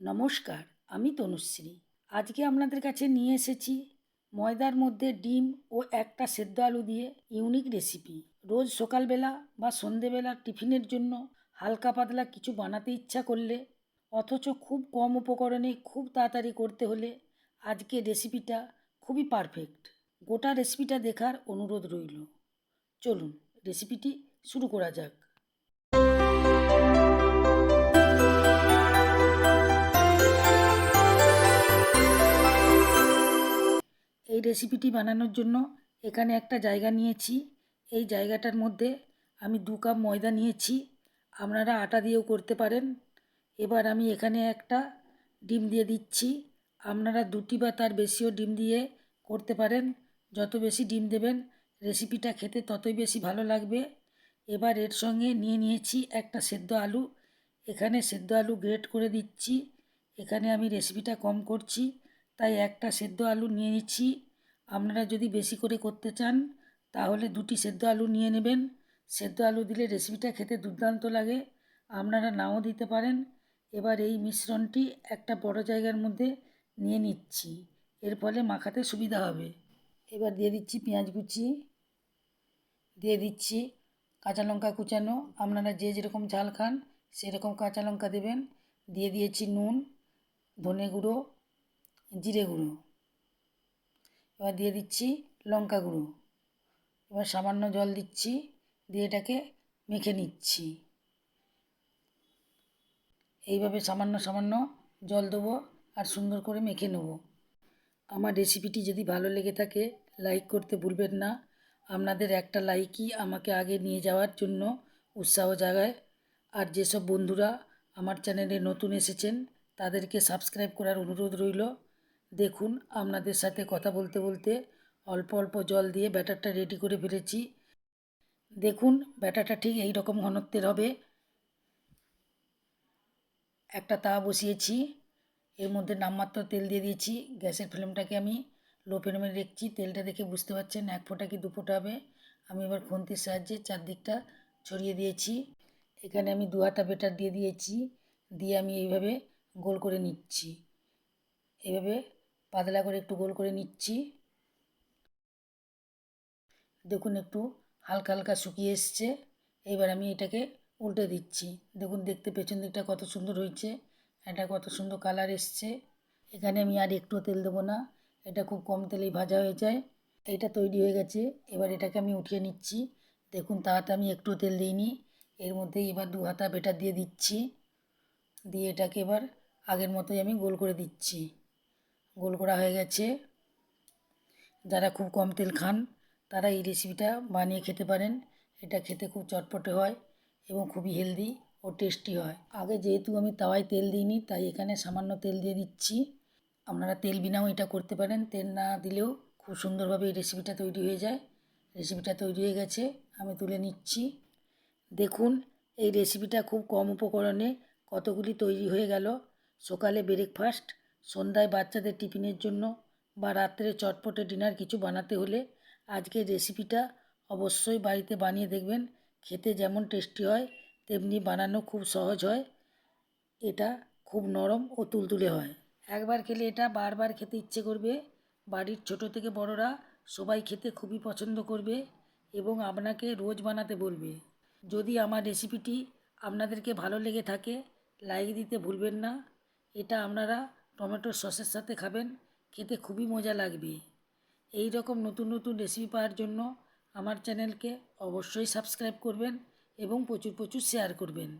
নমস্কার, আমি তনুশ্রী। আজকে আপনাদের কাছে নিয়ে এসেছি ময়দার মধ্যে ডিম ও একটা সেদ্ধ আলু দিয়ে ইউনিক রেসিপি। রোজ সকালবেলা বা সন্ধেবেলা টিফিনের জন্য হালকা পাতলা কিছু বানাতে ইচ্ছা করলে, অথচ খুব কম উপকরণে খুব তাড়াতাড়ি করতে হলে আজকে রেসিপিটা খুবই পারফেক্ট। গোটা রেসিপিটা দেখার অনুরোধ রইল। চলুন, রেসিপিটি শুরু করা যাক। রেসিপিটি বানানোর জন্য এখানে একটা জায়গা নিয়েছি। এই জায়গাটার মধ্যে আমি দু কাপ ময়দা নিয়েছি। আপনারা আটা দিয়েও করতে পারেন। এবার আমি এখানে একটা ডিম দিয়ে দিচ্ছি। আপনারা দুটি বা তার বেশিও ডিম দিয়ে করতে পারেন। যত বেশি ডিম দেবেন রেসিপিটা খেতে ততই বেশি ভালো লাগবে। এবার এর সঙ্গে নিয়ে নিয়েছি একটা সেদ্ধ আলু। এখানে সেদ্ধ আলু গ্রেট করে দিচ্ছি। এখানে আমি রেসিপিটা কম করছি। তাই একটা সেদ্ধ আলু নিয়ে নিচ্ছি। আপনারা যদি বেশি করে করতে চান, তাহলে দুটি সেদ্ধ আলু নিয়ে নেবেন। সেদ্ধ আলু দিলে রেসিপিটা খেতে দুর্দান্ত লাগে। আপনারা নাও দিতে পারেন। এবার এই মিশ্রণটি একটা বড় জায়গার মধ্যে নিয়ে নিচ্ছি। এর ফলে মাখাতে সুবিধা হবে। এবার দিয়ে দিচ্ছি পেঁয়াজ কুচি। দিয়ে দিচ্ছি কাঁচা লঙ্কা কুচানো। আপনারা যে যেরকম ঝাল খান, সেরকম কাঁচা লঙ্কা দেবেন। দিয়ে দিয়েছি নুন, ধনে গুঁড়ো, জিরে গুঁড়ো। এবার দিয়ে দিচ্ছি লঙ্কা গুঁড়ো। এবার সামান্য জল দিচ্ছি, দিয়ে এটাকে মেখে নিচ্ছি। এইভাবে সামান্য সামান্য জল দেবো আর সুন্দর করে মেখে নেব। আমার রেসিপিটি যদি ভালো লেগে থাকে, লাইক করতে ভুলবেন না। আপনাদের একটা লাইকই আমাকে আগে নিয়ে যাওয়ার জন্য উৎসাহ জাগায়। আর যেসব বন্ধুরা আমার চ্যানেলে নতুন এসেছেন, তাদেরকে সাবস্ক্রাইব করার অনুরোধ রইল। দেখুন, আপনাদের সাথে কথা বলতে বলতে অল্প অল্প জল দিয়ে ব্যাটারটা রেডি করে ফেলেছি। দেখুন, ব্যাটারটা ঠিক এই রকম ঘনত্বের হবে। একটা তা বসিয়েছি, এর মধ্যে নামমাত্র তেল দিয়ে দিয়েছি। গ্যাসের ফ্লেমটাকে আমি লো ফ্লেমে রেখেছি। তেলটা দেখে বুঝতে পারছেন, এক ফোঁটা কি দু ফোঁটা হবে। আমি এবার খুন্তির সাহায্যে চারদিকটা ছড়িয়ে দিয়েছি। এখানে আমি দু হাতা বেটার দিয়ে দিয়েছি, দিয়ে আমি এইভাবে গোল করে নিচ্ছি। এইভাবে পাতলা করে একটু গোল করে নিচ্ছি। দেখুন একটু হালকা হালকা শুকিয়ে এসছে। এবার আমি এটাকে উল্টে দিচ্ছি। দেখুন, দেখতে পেছন দিকটা কত সুন্দর হয়েছে, এটা কত সুন্দর কালার এসছে। এখানে আমি আর একটু তেল দেবো না, এটা খুব কম তেলেই ভাজা হয়ে যায়। এইটা তৈরি হয়ে গেছে, এবার এটাকে আমি উঠিয়ে নিচ্ছি। দেখুন, তাহাতে আমি একটু তেল দিইনি, এর মধ্যে এবার দু হাতা বেটার দিয়ে দিচ্ছি। দিয়ে এটাকে এবার আগের মতোই আমি গোল করে দিচ্ছি। গোল করা হয়ে গেছে। যারা খুব কম তেল খান, তারা এই রেসিপিটা বানিয়ে খেতে পারেন। এটা খেতে খুব চটপটে হয় এবং খুবই হেলদি ও টেস্টি হয়। আগে যেহেতু আমি তাওয়ায় তেল দিইনি, তাই এখানে সামান্য তেল দিয়ে দিচ্ছি। আপনারা তেল বিনাও এটা করতে পারেন। তেল না দিলেও খুব সুন্দরভাবে এই রেসিপিটা তৈরি হয়ে যায়। রেসিপিটা তৈরি হয়ে গেছে, আমি তুলে নিচ্ছি। দেখুন, এই রেসিপিটা খুব কম উপকরণে কতগুলি তৈরি হয়ে গেল। সকালে ব্রেকফাস্ট সন্ধ্যায় বাচ্চাদের টিফিনের জন্য বা রাত্রে চটপটে ডিনার কিছু বানাতে হলে আজকের রেসিপিটা অবশ্যই বাড়িতে বানিয়ে দেখবেন। খেতে যেমন টেস্টি হয়, তেমনি বানানো খুব সহজ হয়। এটা খুব নরম ও তুলতুলে হয়। একবার খেলে এটা বারবার খেতে ইচ্ছে করবে। বাড়ির ছোট থেকে বড়রা সবাই খেতে খুবই পছন্দ করবে এবং আপনাকে রোজ বানাতে বলবে। যদি আমার রেসিপিটি আপনাদেরকে ভালো লেগে থাকে, লাইক দিতে ভুলবেন না। এটা আপনারা টমেটোর সসের সাথে খাবেন, খেতে খুবই মজা লাগবে। এই রকম নতুন নতুন রেসিপি পাওয়ার জন্য আমার চ্যানেলকে অবশ্যই সাবস্ক্রাইব করবেন এবং প্রচুর প্রচুর শেয়ার করবেন।